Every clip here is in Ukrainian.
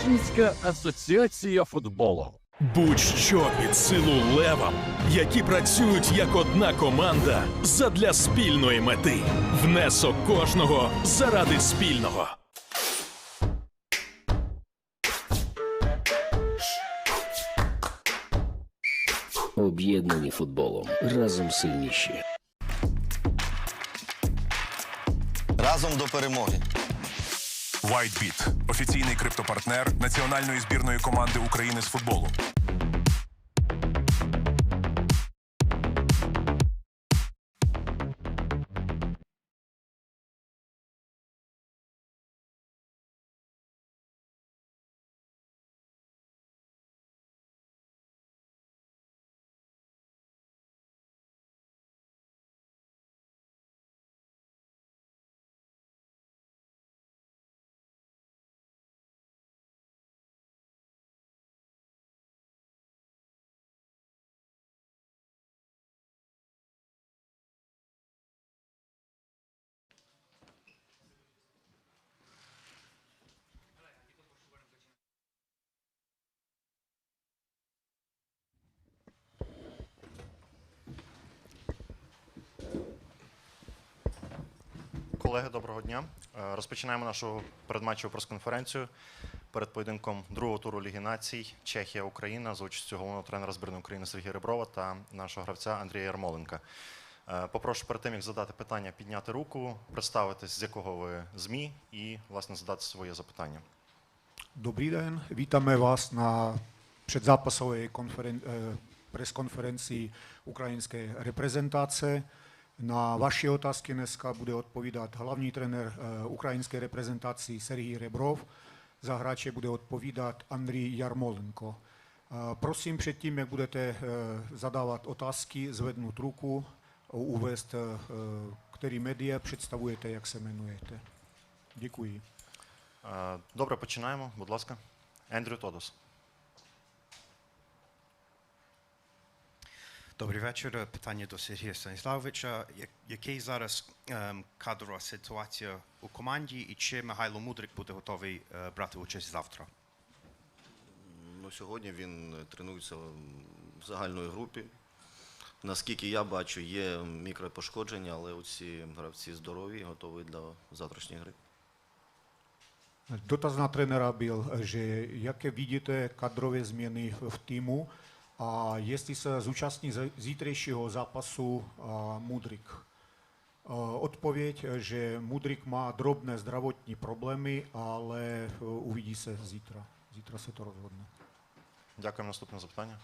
Українська асоціація футболу. Будь-що під силу левам, які працюють як одна команда задля спільної мети. Внесок кожного заради спільного. Об'єднані футболом разом сильніші. Разом до перемоги. WhiteBit – офіційний криптопартнер національної збірної команди України з футболу. Колеги, доброго дня. Е, Розпочинаємо нашу передматчеву прес-конференцію перед поєдинком другого туру Ліги націй Чехія-Україна за участю головного тренера збірної України Сергія Реброва та нашого гравця Андрія Ярмоленка. Е, Попрошу перед тим, як задати питання, підняти руку, представитись, з якого ви ЗМІ, і власне задати своє запитання. Dobrý den, vítáme vás na předzápasové konferen- eh, preskonferenci ukrajinské reprezentace. Na vaše otázky dneska bude odpovídat hlavní trenér eh, ukrajinské reprezentaci Serhij Rebrov, za hráče bude odpovídat Andrij Jarmolenko. Eh, Prosím předtím, jak budete eh, zadávat otázky, zvednout ruku, uvést, eh, který média představujete, jak se jmenujete. Děkuji. Е, Добре, починаємо. Будь ласка. Ендрю Тодос. Добрий вечір. Питання до Сергія Станіславовича. Який зараз кадрова ситуація у команді і чи Михайло Мудрик буде готовий е, брати участь завтра? Ну, сьогодні він е, тренується в загальної групі. Наскільки я бачу, є мікропошкодження, але оці гравці здорові, готові до завтрашньої гри. Dotaz na trenera byl, že jaké vidíte kadrové změny v týmu a jestli se zúčastní ze- zítřejšího zápasu a, Mudrik. A, Odpověď, že Mudrik má drobné zdravotní problémy, ale e, uvidí se zítra. Zítra se to rozhodne. Дякуємо. Наступне запитання.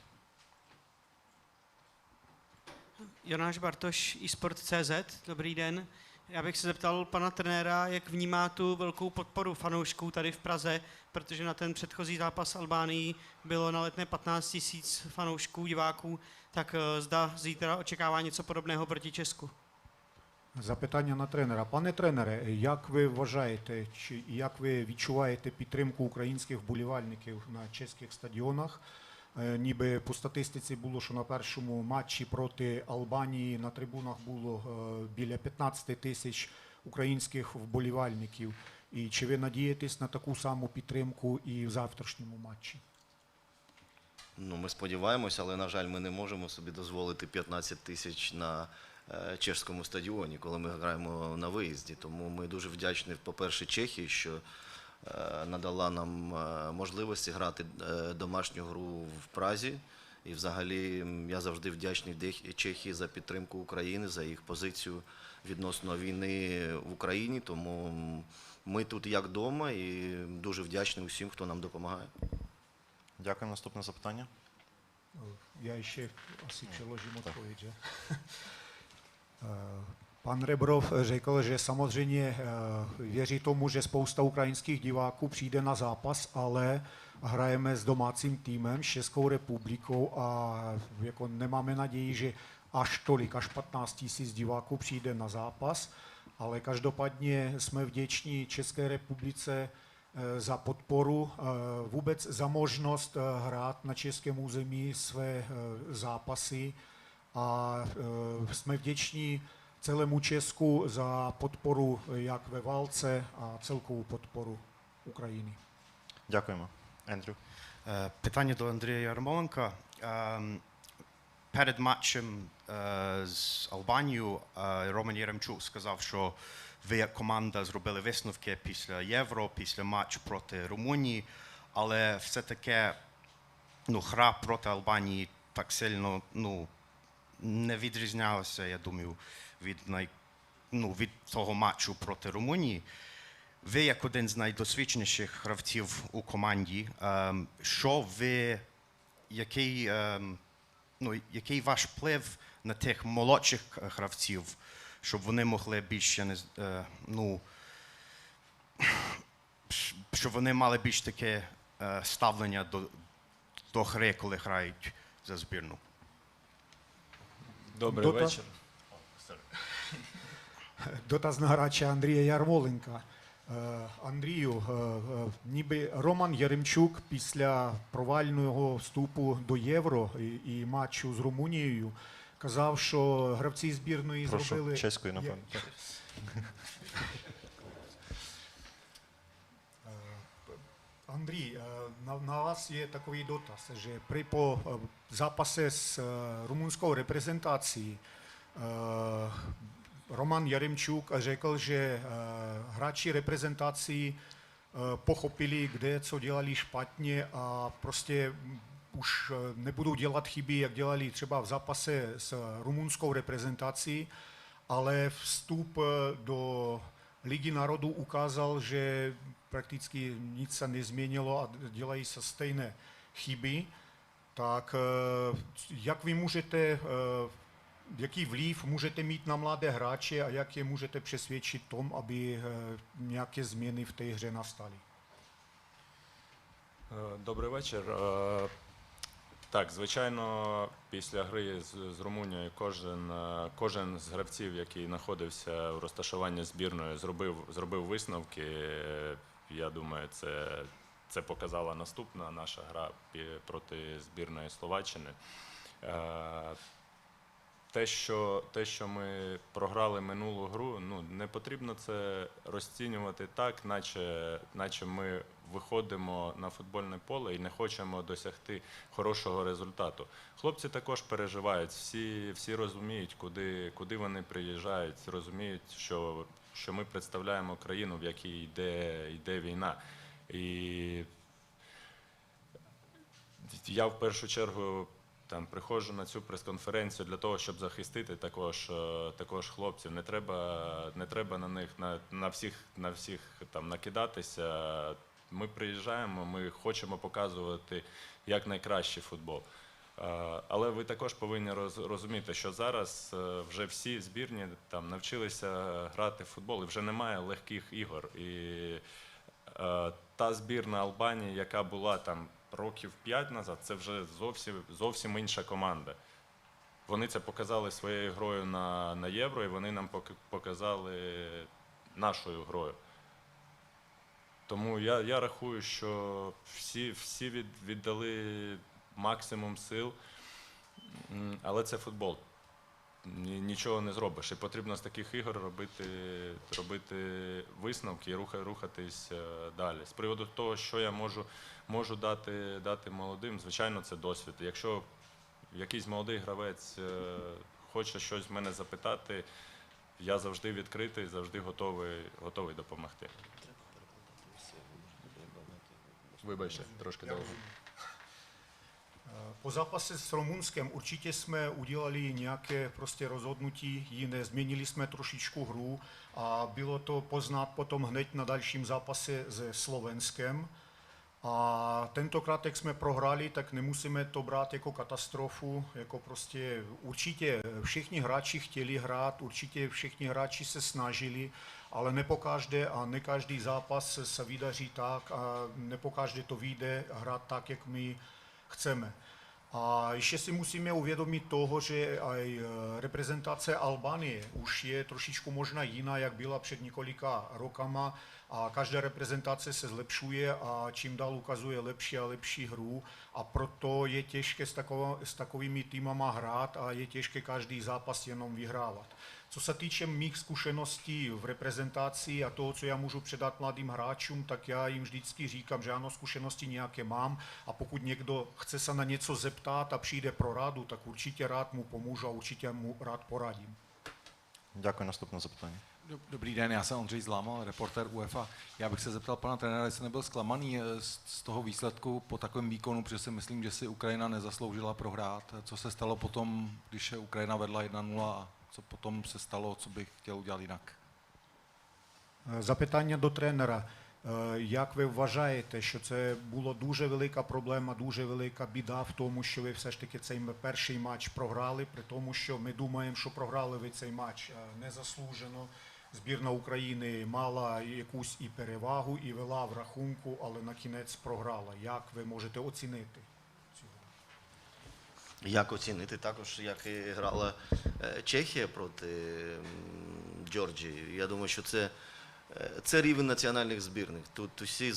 Jonáš Bartoš, eSport.cz, dobrý den. Já bych se zeptal pana trenéra, jak vnímá tu velkou podporu fanoušků tady v Praze, protože na ten předchozí zápas s Albánií bylo na letné 15 tisíc fanoušků, diváků, tak eh, zda zítra očekává něco podobného proti Česku. Запитання на тренера. Пане тренере, як ви вважаєте, чи як ви відчуваєте підтримку українських вболівальників на чеських стадіонах? Е, Ніби по статистиці було, що на першому матчі проти Албанії на трибунах було е, біля 15 тисяч українських вболівальників. І чи ви надієтесь на таку саму підтримку і в завтрашньому матчі? Ну, ми сподіваємося, але, на жаль, ми не можемо собі дозволити 15 тисяч на е, чешському стадіоні, коли ми граємо на виїзді. Тому ми дуже вдячні, по-перше, Чехії, що надала нам е, можливості грати е, домашню гру в Празі. І взагалі я завжди вдячний Чехії за підтримку України, за їх позицію відносно війни в Україні. Тому ми тут як вдома і дуже вдячні усім, хто нам допомагає. Дякуємо. Наступне запитання. Já ještě asi přeložím odpověď, že? Eh, Pan Rebrov řekl, že samozřejmě eh, věří tomu, že spousta ukrajinských diváků přijde na zápas, ale hrajeme s domácím týmem, s Českou republikou a jako nemáme naději, že až tolik, až 15 tisíc diváků přijde na zápas, ale každopádně jsme vděční České republice eh, za podporu, eh, vůbec za možnost hrát na českém území své zápasy a jsme vděční celému Česku za podporu eh, jak ve válce a celkovou podporu Ukrajiny. Дякуємо. Ендрю. Питання до Андрія Ярмоленка. Перед матчем е, з Албанією е, Роман Єремчук сказав, що ви як команда зробили висновки після Євро, після матчу проти Румунії, але все-таки ну, гра проти Албанії так сильно ну, не відрізнялася, я думаю, від, най, ну, від того матчу проти Румунії. Ви, як один з найдосвідченіших гравців у команді, ем, що ви, який, ем, ну, який ваш вплив на тих молодших е, гравців, щоб вони могли більше, не, е, ну, щоб вони мали більш таке е, ставлення до, до гри, коли грають за збірну? Добрий Дота? вечір. Na hráče Andrije Jarmolenka. Е, Андрію, е, е, ніби Роман Яремчук після провального вступу до Євро і, і матчу з Румунією казав, що гравці збірної Прошу, зробили чеською, напевно. Андрій, на, на вас є такий дотаз, що при по е, з reprezentací е, Roman Jaremčuk řekl, že eh, hráči reprezentací eh, pochopili, kde co dělali špatně a prostě mm, už eh, nebudou dělat chyby, jak dělali třeba v zápase s rumunskou reprezentací, ale vstup do Ligy národů ukázal, že prakticky nic se nezměnilo a dělají se stejné chyby. Tak jak vy můžete jaký vliv můžete mít na mladé hráče a jak je můžete přesvědčit tom, aby eh, nějaké změny v té hře nastaly? Е, Добрий вечір. Е, Так, звичайно, після гри з, Румунією кожен, е, кожен з гравців, який знаходився у розташуванні збірної, зробив, зробив висновки. Е, Я думаю, це, це показала наступна наша гра проти збірної Словаччини. Те, що, те, що ми програли минулу гру, ну не потрібно це розцінювати так, наче, наче ми виходимо на футбольне поле і не хочемо досягти хорошого результату. Хлопці також переживають, всі, всі розуміють, куди, куди вони приїжджають, розуміють, що, що ми представляємо країну, в якій йде, йде війна. І я в першу чергу там приходжу на цю прес-конференцію для того, щоб захистити також, е, також хлопців. Не треба, не треба на них на, на всіх на всіх там накидатися. Ми приїжджаємо, ми хочемо показувати як найкращий футбол. Е, Але ви також повинні роз- розуміти, що зараз е, вже всі збірні там навчилися грати в футбол, і вже немає легких ігор. І та збірна Албанії, яка була там років 5 назад, це вже зовсім, зовсім інша команда. Вони це показали своєю грою на, на євро, і вони нам показали нашою грою. Тому я, я рахую, що всі, всі від, віддали максимум сил, але це футбол. Ні- Нічого не зробиш. І потрібно з таких ігор робити, робити висновки і рухатись е, далі. З приводу того, що я можу, можу дати, дати молодим, звичайно, це досвід. Якщо якийсь молодий гравець е, хоче щось в мене запитати, я завжди відкритий, завжди готовий, готовий допомогти. Вибачте, трошки довго. Po zápase s Rumunskem určitě jsme udělali nějaké prostě rozhodnutí jiné, změnili jsme trošičku hru a bylo to poznat potom hned na dalším zápase se Slovenskem. A tentokrát, jak jsme prohráli, tak nemusíme to brát jako katastrofu, jako prostě určitě všichni hráči chtěli hrát, určitě všichni hráči se snažili, ale nepokáždé a ne každý zápas se vydaří tak a nepokáždé to vyjde hrát tak, jak my chceme. A ještě si musíme uvědomit toho, že aj e, reprezentace Albánie už je trošičku možná jiná, jak byla před několika rokama a každá reprezentace se zlepšuje a čím dál ukazuje lepší a lepší hru a proto je těžké s, s takovými týmama hrát a je těžké každý zápas jenom vyhrávat. Co se týče mých zkušeností v reprezentaci a toho, co já můžu předat mladým hráčům, tak já jim vždycky říkám, že ano, zkušenosti nějaké mám a pokud někdo chce se na něco zeptat a přijde pro radu, tak určitě rád mu pomůžu a určitě mu rád poradím. Děkuji, nastupno zeptání. Dobrý den, já jsem Ondřej Zlámal, reporter UEFA. Já bych se zeptal pana trenéra, jestli nebyl zklamaný eh, z toho výsledku po takovém výkonu, protože si myslím, že si Ukrajina nezasloužila prohrát. Co se stalo potom, když Ukrajina vedla 1-0 a co potom se stalo, co bych chtěl udělat jinak? Запитання до тренера. Як ви вважаєте, що це була дуже велика проблема, дуже велика біда в тому, що ви все ж таки цей перший матч програли, при тому, що ми думаємо, що програли ви цей матч незаслужено. Збірна України мала якусь і перевагу, і вела в рахунку, але на кінець програла. Як ви можете оцінити? Як оцінити також, як грала е, Чехія проти Джорджії. Я думаю, що це, е, це рівень національних збірних. Тут усі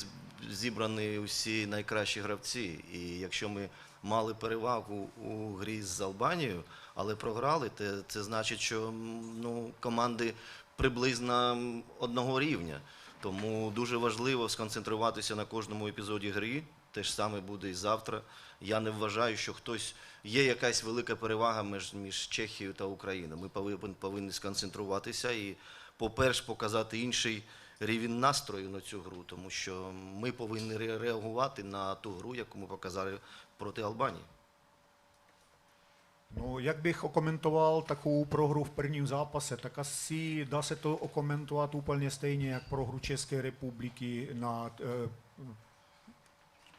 зібрані усі найкращі гравці. І якщо ми мали перевагу у грі з Албанією, але програли, те- це значить, що ну, команди приблизно одного рівня. Тому дуже важливо сконцентруватися на кожному епізоді гри. Те ж саме буде і завтра. Я не вважаю, що хтось є якась велика перевага між, між Чехією та Україною. Ми повинні, повинні сконцентруватися і, по-перше, показати інший рівень настрою на цю гру, тому що ми повинні реагувати на ту гру, яку ми показали проти Албанії. Ну, як bych okomentoval takovou prohru v prvním zápase, tak asi dá se to okomentovat úplně stejně, jak prohru České republiky na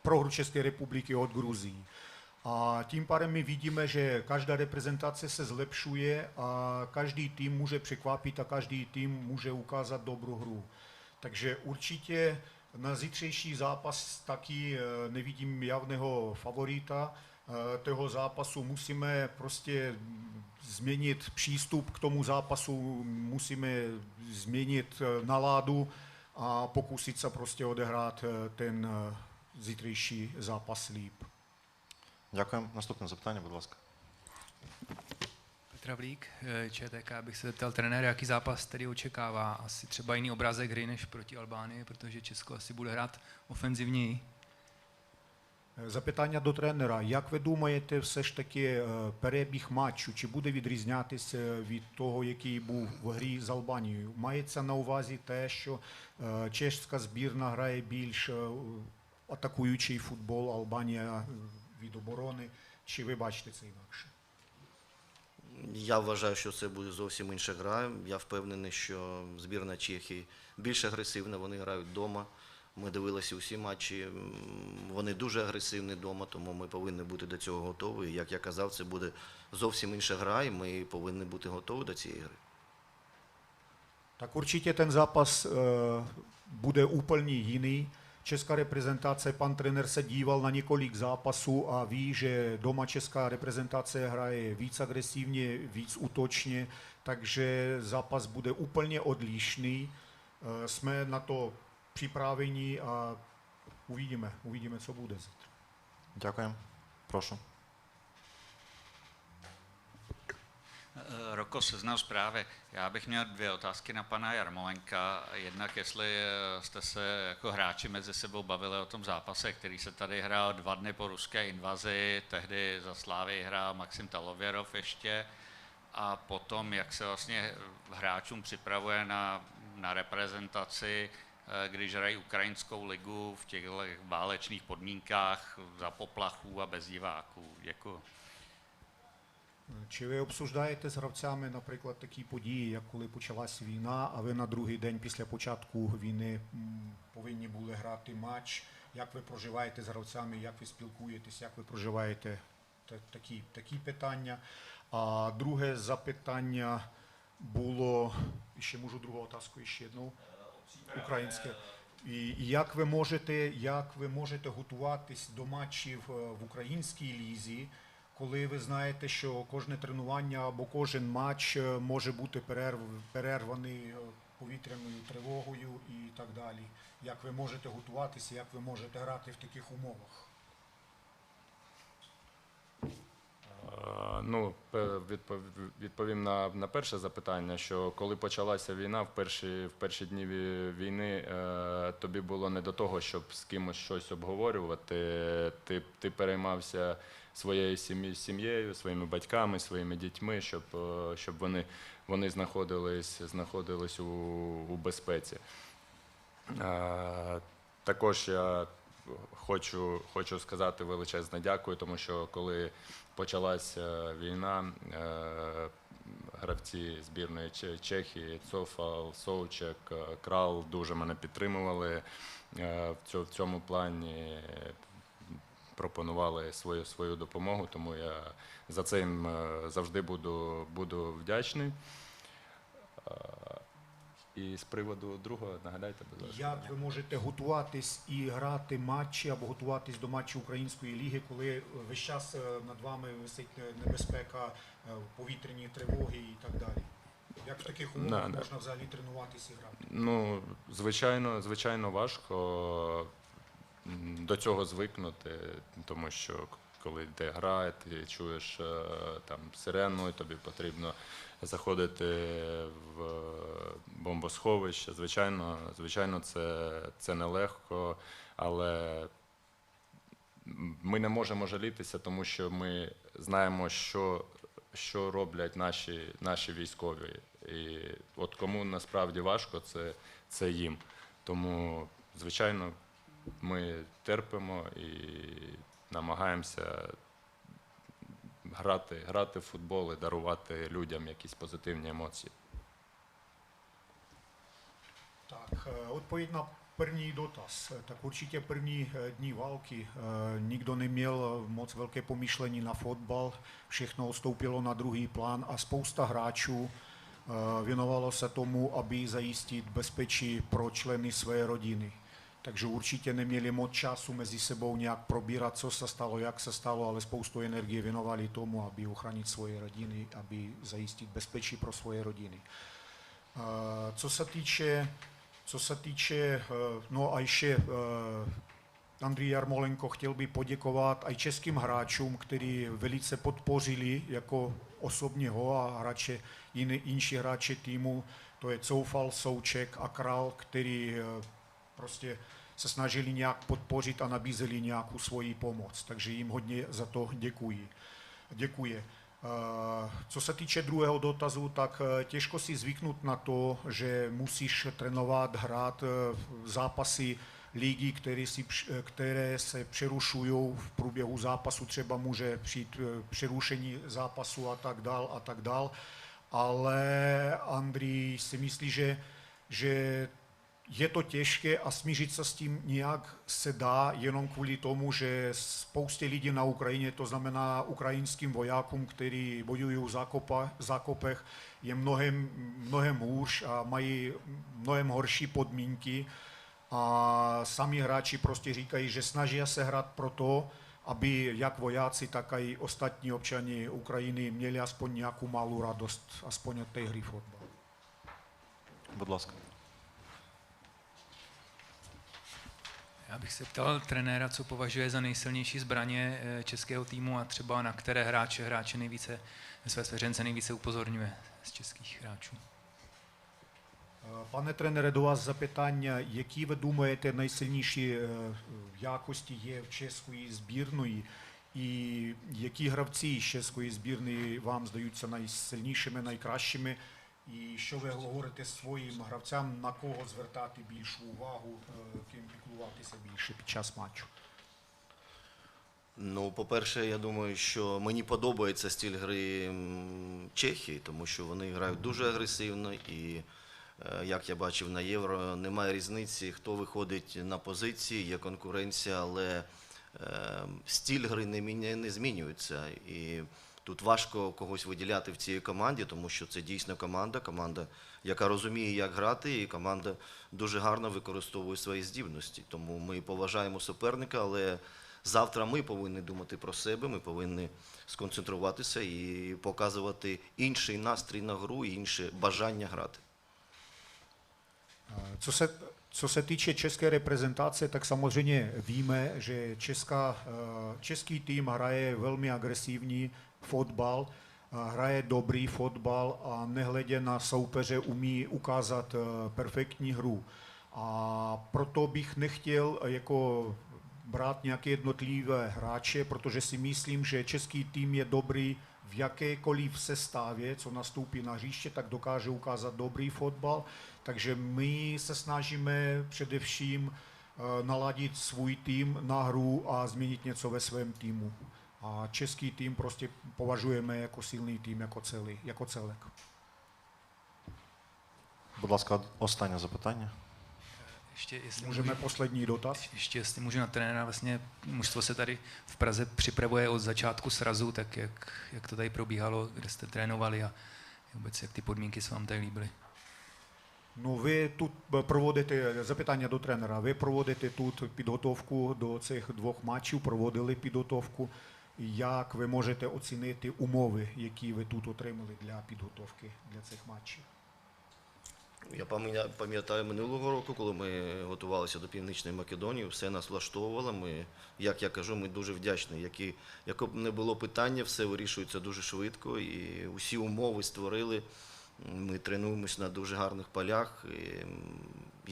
prohru České republiky od Gruzí. A tím pádem my vidíme, že každá reprezentace se zlepšuje a každý tým může překvapit a každý tým může ukázat dobrou hru. Takže určitě na zítřejší zápas taky eh, nevidím javného favorita eh, toho zápasu. Musíme prostě změnit přístup k tomu zápasu, musíme změnit eh, náladu a pokusit se prostě odehrát eh, ten zítřejší zápas líp. Дякую. Наступне запитання, будь ласка. Petr Vlík, eh, ČTK, bych se zeptal trenéra, jaký zápas tedy očekává. Asi třeba jiný obrázek hry než proti Albánii, protože Česko asi bude hrát ofenzivněji. Запитання до тренера. Як ви думаєте, все ж таки е, перебіг матчу, чи буде відрізнятися від того, який був в грі з Албанією? Мається на увазі те, що е, чешська збірна грає більш е, атакуючий футбол, Албанія е, від оборони. Чи ви бачите це інакше? Я вважаю, що це буде зовсім інша гра. Я впевнений, що збірна Чехії більш агресивна, вони грають вдома. Ми дивилися усі матчі. Вони дуже агресивні вдома, тому ми повинні бути до цього готові. Як я казав, це буде зовсім інша гра, і ми повинні бути готові до цієї гри. Tak určitě ten zápas e, bude úplně jiný. Česká reprezentace, pan trenér se díval na několik zápasů a ví, že doma česká reprezentace hraje víc agresivně, víc útočně, takže zápas bude úplně odlišný. E, jsme na to připraveni a uvidíme, uvidíme, co bude zítra. Děkujeme. Prosím. Roko, seznam zprávy. Já bych měl dvě otázky na pana Jarmolenka. Jednak, jestli eh, jste se jako hráči mezi sebou bavili o tom zápase, který se tady hrál dva dny po ruské invazi, tehdy za Slávy hrál Maxim Talověrov ještě, a potom, jak se vlastně hráčům připravuje na, na reprezentaci, eh, když hrají ukrajinskou ligu v těchto válečných podmínkách za poplachů a bez diváků. Děkuji. Чи ви обсуждаєте з гравцями, наприклад, такі події, як коли почалась війна, а ви на другий день після початку війни повинні були грати матч? Як ви проживаєте з гравцями, як ви спілкуєтесь, як ви проживаєте такі, такі питання? А друге запитання було, ще можу другу отазку ще одну, українське. І як ви можете, як ви можете готуватись до матчів е, в українській лізі, коли ви знаєте, що кожне тренування або кожен матч е, може бути перерв, перерваний е, повітряною тривогою і так далі? Як ви можете готуватися, як ви можете грати в таких умовах? Ну, пе- відповім на, на перше запитання, що коли почалася війна, в перші, в перші дні війни е, тобі було не до того, щоб з кимось щось обговорювати. Ти, ти переймався своєю сім'єю, своїми батьками, своїми дітьми, щоб, е, щоб вони, вони знаходились, знаходились у, у безпеці. Е, Також я хочу, хочу сказати величезне дякую, тому що коли почалася війна, е, гравці збірної Чехії, Цофал, Соучек, е, Крал дуже мене підтримували в цьому плані. Пропонували свою свою допомогу, тому я за це їм е, завжди буду, буду вдячний. Е, І з приводу другого нагадайте, будь ласка. Як ви можете готуватись і грати матчі або готуватись до матчів української ліги, коли весь час е, над вами висить небезпека, повітряні тривоги і так далі? Як в таких умовах да. можна взагалі тренуватись і грати? Ну, звичайно, звичайно, важко до цього звикнути, тому що коли йде гра, ти чуєш е, там сирену, і тобі потрібно заходити в бомбосховище. Звичайно, звичайно, це, це нелегко, але ми не можемо жалітися, тому що ми знаємо, що, що роблять наші, наші військові. І от кому насправді важко, це, це їм. Тому, звичайно, ми терпимо і намагаємося грати, грати в футбол і дарувати людям якісь позитивні емоції. Tak, eh, odpověď na první dotaz. Eh, Tak určitě první eh, dní války eh, nikdo neměl moc velké pomýšlení na fotbal, všechno ustoupilo na druhý plán a spousta hráčů eh, věnovalo se tomu, aby zajistit bezpečí pro členy své rodiny. Takže určitě neměli moc času mezi sebou nějak probírat, co se stalo, jak se stalo, ale spoustu energie věnovali tomu, aby ochránit svoje rodiny, aby zajistit bezpečí pro svoje rodiny. Eh, Co se týče, co se týče, eh, no a ještě eh, Andrej Jarmolenko chtěl by poděkovat i českým hráčům, kteří velice podpořili jako osobně ho a hráče, jinší hráče týmu, to je Coufal, Souček a Král, který prostě se snažili nějak podpořit a nabízeli nějakou svoji pomoc. Takže jim hodně za to děkuji. Děkuji. Eh, Co se týče druhého dotazu, tak eh, těžko si zvyknout na to, že musíš trénovat, hrát eh, zápasy ligy, které, si, které se přerušují v průběhu zápasu. Třeba může přijít přerušení zápasu a tak dál a tak dál. Ale Andrej si myslí, že, že je to těžké a smířit se s tím nějak se dá jenom kvůli tomu, že spoustě lidí na Ukrajině, to znamená ukrajinským vojákům, kteří bojují v zákopa, zákopech, je mnohem, mnohem hůř a mají mnohem horší podmínky. A sami hráči prostě říkají, že snaží se hrát proto, aby jak vojáci, tak i ostatní občani Ukrajiny měli aspoň nějakou malou radost, aspoň od té hry fotbal. Будь ласка. Já bych se ptal trenéra, co považuje za nejsilnější zbraně eh, českého týmu a třeba na které hráče hráče nejvíce, své svěřence nejvíce upozorňuje z českých hráčů. Пане тренере, до вас запитання, які ви думаєте найсильніші е, якості є в чеської збірної, і які гравці з чеської збірної вам здаються найсильнішими, найкращими? І що ви говорите своїм гравцям, на кого звертати більшу увагу, е, ким піклуватися більше під час матчу? Ну, по-перше, я думаю, що мені подобається стиль гри Чехії, тому що вони грають дуже агресивно і, е, як я бачив на євро, немає різниці, хто виходить на позиції, є конкуренція, але е, стиль гри не, змінюється. І тут важко когось виділяти в цій команді, тому що це дійсно команда, команда, яка розуміє, як грати, і команда дуже гарно використовує свої здібності. Тому ми поважаємо суперника, але завтра ми повинні думати про себе, ми повинні сконцентруватися і показувати інший настрій на гру, і інше бажання грати. Co se, Co se týče české reprezentace, tak samozřejmě víme, že česká, eh, český tým hraje velmi agresivní fotbal, hraje dobrý fotbal a nehledě na soupeře umí ukázat eh, perfektní hru. A proto bych nechtěl jako brát nějaké jednotlivé hráče, protože si myslím, že český tým je dobrý v jakékoliv sestavě, co nastoupí na hřiště, tak dokáže ukázat dobrý fotbal. Takže my se snažíme především eh, naladit svůj tým na hru a změnit něco ve svém týmu A český tým prostě považujeme jako silný tým, jako, celý, jako celek. Будь ласка, останнє запитання. Ještě, jestli Můžeme můžu, poslední dotaz? ještě jestli můžu na trenéra, vlastně mužstvo se tady v Praze připravuje od začátku srazu, tak jak, jak to tady probíhalo, kde jste trénovali a vůbec jak ty podmínky se vám tady líbily. Ну, ви тут проводите запитання до тренера. Ви проводите тут підготовку до цих двох матчів, проводили підготовку. Як ви можете оцінити умови, які ви тут отримали для підготовки для цих матчів? Я пам'ятаю минулого року, коли ми готувалися до Північної Македонії, все нас влаштовувало. Ми, як я кажу, ми дуже вдячні. Які, яке б не було питання, все вирішується дуже швидко і усі умови створили. Ми тренуємося на дуже гарних полях. І,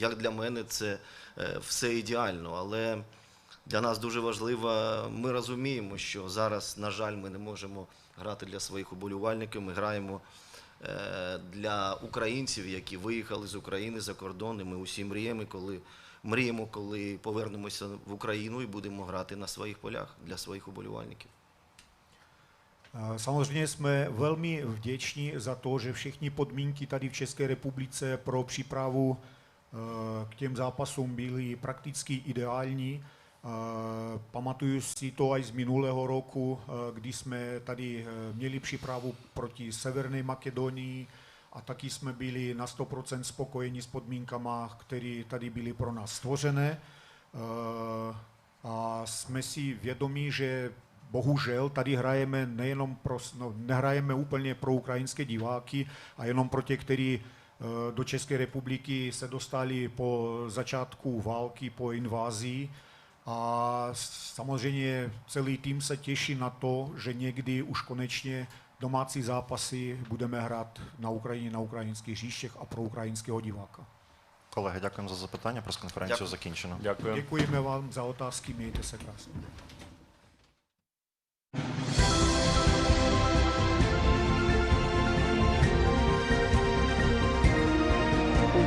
як для мене, це е, все ідеально, але для нас дуже важливо, ми розуміємо, що зараз, на жаль, ми не можемо грати для своїх уболівальників. Ми граємо е, для українців, які виїхали з України за кордон. І ми усі мріємо, коли мріємо, коли повернемося в Україну і будемо грати на своїх полях для своїх уболівальників. Eh, Samozřejmě jsme velmi vděční za to, že všechny podmínky tady v České republice pro přípravu eh, k těm zápasům byly prakticky ideální. Eh, Pamatuju si to i z minulého roku, eh, kdy jsme tady eh, měli přípravu proti Severné Makedonii a taky jsme byli na 100% spokojeni s podmínkama, které tady byly pro nás stvořené. A jsme si vědomí, že bohužel tady hrajeme nejenom pro, no, nehrajeme úplně pro ukrajinské diváky a jenom pro tě, kteří do České republiky se dostali po začátku války, po invázii. A samozřejmě celý tým se těší na to, že někdy už konečně domácí zápasy budeme hrát na Ukrajině, na ukrajinských hřištích a pro ukrajinského diváka. Колеги, дякуємо за запитання. Прес-конференцію Дякую. закінчено. Дякую. Děkujeme vám za otázky, mějte se krásně.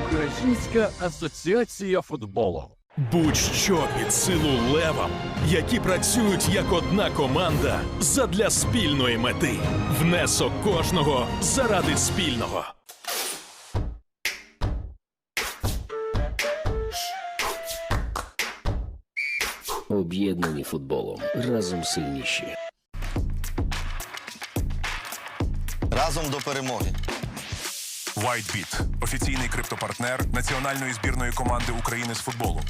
Українська асоціація футболу. Будь-що під силу левам, які працюють як одна команда задля спільної мети. Внесок кожного заради спільного. Об'єднані футболом. Разом сильніші. Разом до перемоги. WhiteBit – офіційний криптопартнер національної збірної команди України з футболу.